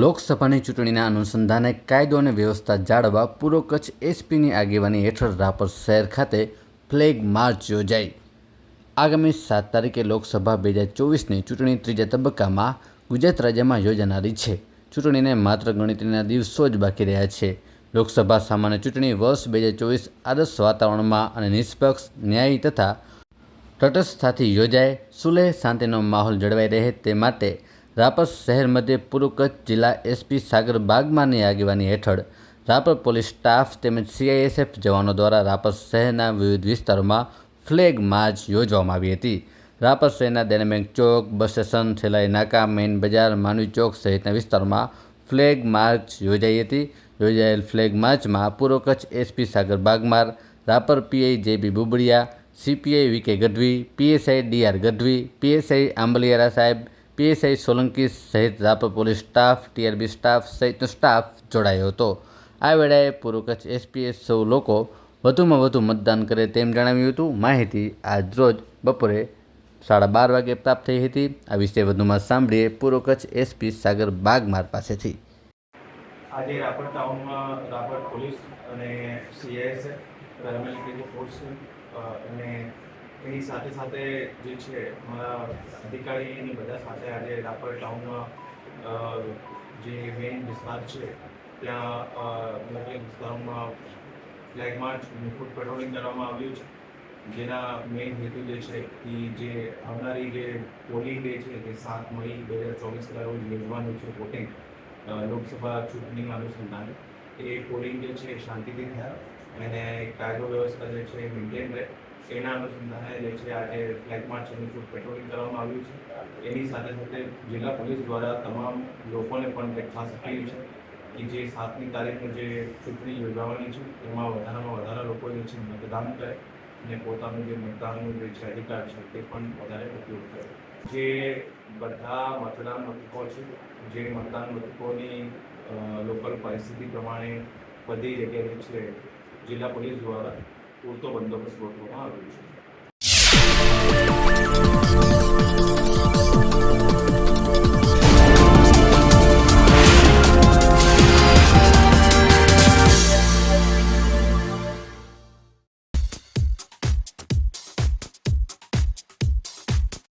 લોકસભાની ચૂંટણીના અનુસંધાને કાયદો અને વ્યવસ્થા જાળવવા પૂર્વ કચ્છ એસપીની આગેવાની હેઠળ રાપર શહેર ખાતે ફ્લેગ માર્ચ યોજાઈ. આગામી સાત તારીખે લોકસભા બે હજાર ચોવીસની ચૂંટણી ત્રીજા તબક્કામાં ગુજરાત રાજ્યમાં યોજાનારી છે. ચૂંટણીને માત્ર ગણતરીના દિવસો જ બાકી રહ્યા છે. લોકસભા સામાન્ય ચૂંટણી વર્ષ બે હજાર ચોવીસ આદર્શ વાતાવરણમાં અને નિષ્પક્ષ, ન્યાયી તથા તટસ્થતાથી યોજાય. સુલેહ શાંતિનો માહોલ જળવાઈ રહે તે માટે રાપર શહેર મધ્યે પૂર્વ કચ્છ જિલ્લા એસપી સાગર બાગમાની આગેવાની હેઠળ રાપર પોલીસ સ્ટાફ તેમજ સીઆઈએસએફ જવાનો દ્વારા રાપર શહેરના વિવિધ વિસ્તારોમાં ફ્લેગ માર્ચ યોજવામાં આવી હતી. રાપર શહેરના દેનાબેંક ચોક, બસ સ્ટેશન છેલ્લાઈ નાકા, મેઇન બજાર, માનવી ચોક સહિતના વિસ્તારોમાં ફ્લેગ માર્ચ યોજાઈ હતી. યોજાયેલ ફ્લેગ માર્ચમાં પૂર્વ Kutch SP Sagar Bagmar, Rapar PI JB Bubadiya CPI VK Gadhvi PSI DR Gadhvi PSI Ambaliyara સાહેબ પીએસઆઈ સોલંકી સહિત Rapar police staff, TRB staff સહિતનો સ્ટાફ જોડાયો હતો. આ વેળાએ પૂર્વ કચ્છ એસપીએ સૌ લોકો વધુમાં વધુ મતદાન કરે તેમ જણાવ્યું હતું. માહિતી આજરોજ બપોરે સાડા બાર વાગે પ્રાપ્ત થઈ હતી. આ વિશે વધુમાં સાંભળીએ પૂર્વ કચ્છ એસપી સાગર બાગમાર પાસેથી. આજે રાપર ટાઉનમાં રાપર પોલીસ અને સીઆઈએસ પેરામિલિટરી ફોર્સ અને એની સાથે સાથે જે છે મારા અધિકારી અને બધા સાથે આજે રાપર ટાઉનમાં જે મેઇન વિસ્તાર છે, ત્યાં અલગ વિસ્તારોમાં ફ્લેગ માર્ચ ફૂટ પેટ્રોલિંગ કરવામાં આવ્યું છે. જેના મેઇન હેતુ જે છે, એ જે આવનારી જે પોલિંગ ડે છે જે સાત મઈ બે હજાર ચોવીસના રોજ યોજવાનું છે વોટિંગ લોકસભા ચૂંટણીના અનુસંધાને. એ પોલિંગ જે છે, શાંતિથી થાય. અને કાયદો વ્યવસ્થા જે છે એ મેન્ટેન રહે. એના અનુસંધાને જે છે આજે ફ્લેગ માર્ચ અને ફૂટ પેટ્રોલિંગ કરવામાં આવ્યું છે. એની સાથે સાથે જિલ્લા પોલીસ દ્વારા તમામ લોકોને પણ એક ખાસ અપીલ છે કે જે સાતમી તારીખનું જે ચૂંટણી યોજાવાની છે, એમાં વધારામાં વધારે લોકો જે છે મતદાન કરે અને પોતાનું જે મતદાનનું જે છે અધિકાર છે તે પણ વધારે ઉપયોગ કરે. જે બધા મતદાન મથકો છે, જે મતદાન મથકોની લોકલ પરિસ્થિતિ પ્રમાણે બધી જગ્યાએ છે જિલ્લા પોલીસ દ્વારા પૂરતો બંદોબસ્ત ગોઠવવામાં આવ્યો છે